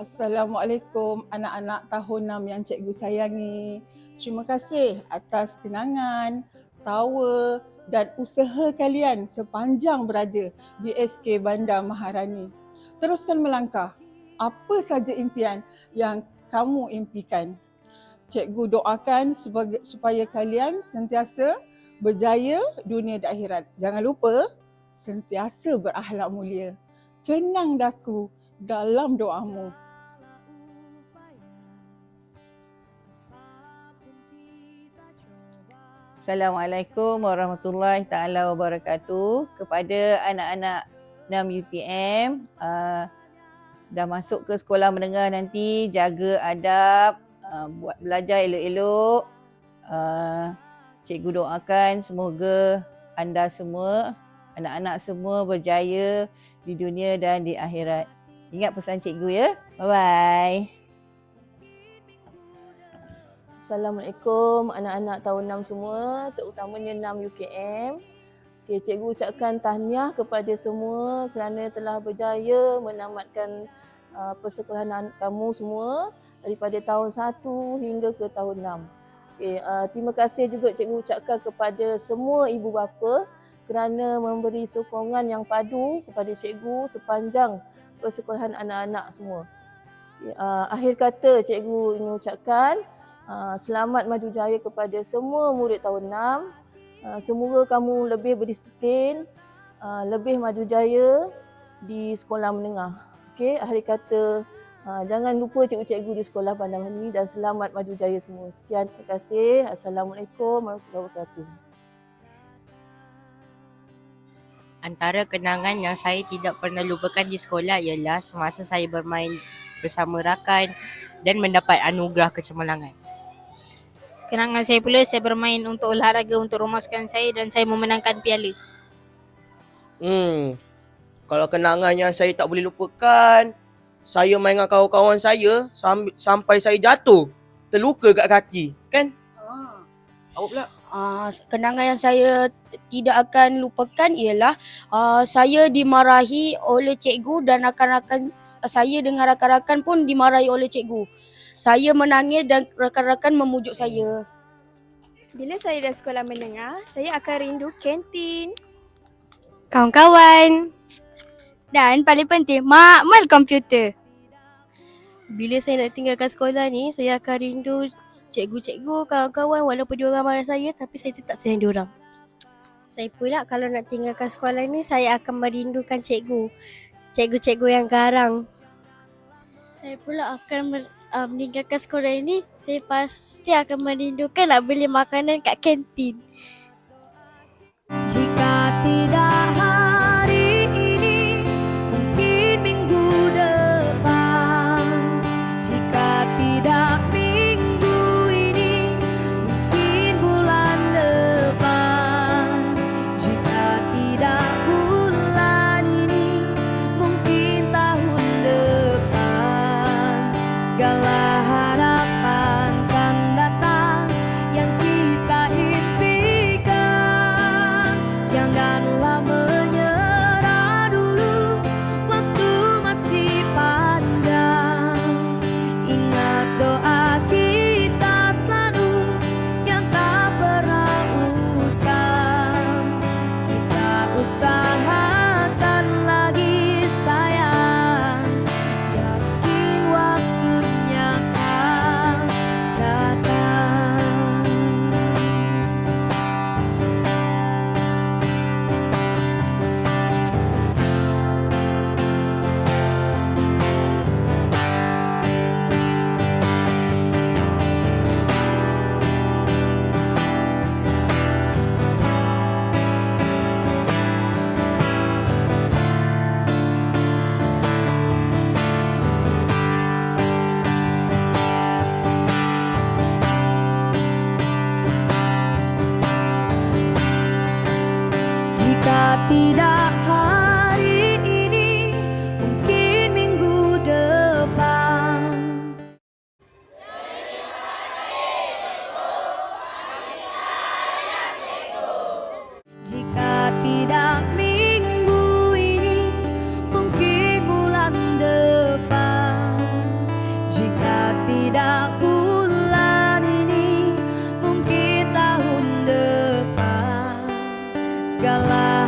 Assalamualaikum anak-anak tahun 6 yang cikgu sayangi. Terima kasih atas kenangan, tawa dan usaha kalian sepanjang berada di SK Bandar Maharani. Teruskan melangkah. Apa saja impian yang kamu impikan. Cikgu doakan supaya kalian sentiasa berjaya dunia dan akhirat. Jangan lupa sentiasa berakhlak mulia. Kenang daku dalam doamu. Assalamualaikum warahmatullahi taala wabarakatuh. Kepada anak-anak 6 UTM uh, dah masuk ke sekolah menengah nanti jaga adab uh, buat belajar elok-elok. Uh, cikgu doakan semoga anda semua anak-anak semua berjaya di dunia dan di akhirat. Ingat pesan cikgu ya? Bye bye Assalamualaikum anak-anak tahun 6 semua, terutamanya 6 UKM. Okay, cikgu ucapkan tahniah kepada semua kerana telah berjaya menamatkan uh, persekolahan kamu semua daripada tahun 1 hingga ke tahun 6. Okay, uh, terima kasih juga cikgu ucapkan kepada semua ibu bapa kerana memberi sokongan yang padu kepada cikgu sepanjang persekolahan anak-anak semua. Okay, uh, akhir kata cikgu ingin ucapkan selamat maju jaya kepada semua murid tahun 6. Uh, semoga kamu lebih berdisiplin, uh, lebih maju jaya di sekolah menengah. Okey, akhir kata jangan lupa cikgu-cikgu di sekolah Bandar ini dan selamat maju jaya semua. Sekian, terima kasih. Assalamualaikum warahmatullahi wabarakatuh. Antara kenangan yang saya tidak pernah lupakan di sekolah ialah semasa saya bermain bersama rakan dan mendapat anugerah kecemerlangan. Kenangan saya pula saya bermain untuk olahraga untuk rumaskan saya dan saya memenangkan piala. Hmm. Kalau kenangan yang saya tak boleh lupakan, saya main dengan kawan-kawan saya sam- sampai saya jatuh. Terluka kat kaki. Kan? Ah. Awak pula? Uh, kenangan yang saya tidak akan lupakan ialah uh, saya dimarahi oleh cikgu dan rakan-rakan saya dengan rakan-rakan pun dimarahi oleh cikgu. Saya menangis dan rakan-rakan memujuk saya. Bila saya dah sekolah menengah, saya akan rindu kantin. Kawan-kawan. Dan paling penting, makmal komputer. Bila saya nak tinggalkan sekolah ni, saya akan rindu cikgu-cikgu, kawan-kawan walaupun diorang marah saya tapi saya tetap sayang diorang. Saya pula kalau nak tinggalkan sekolah ni, saya akan merindukan cikgu. Cikgu-cikgu yang garang. Saya pula akan mer- uh, meninggalkan sekolah ini, saya pasti akan merindukan nak beli makanan kat kantin. Jika tidak segala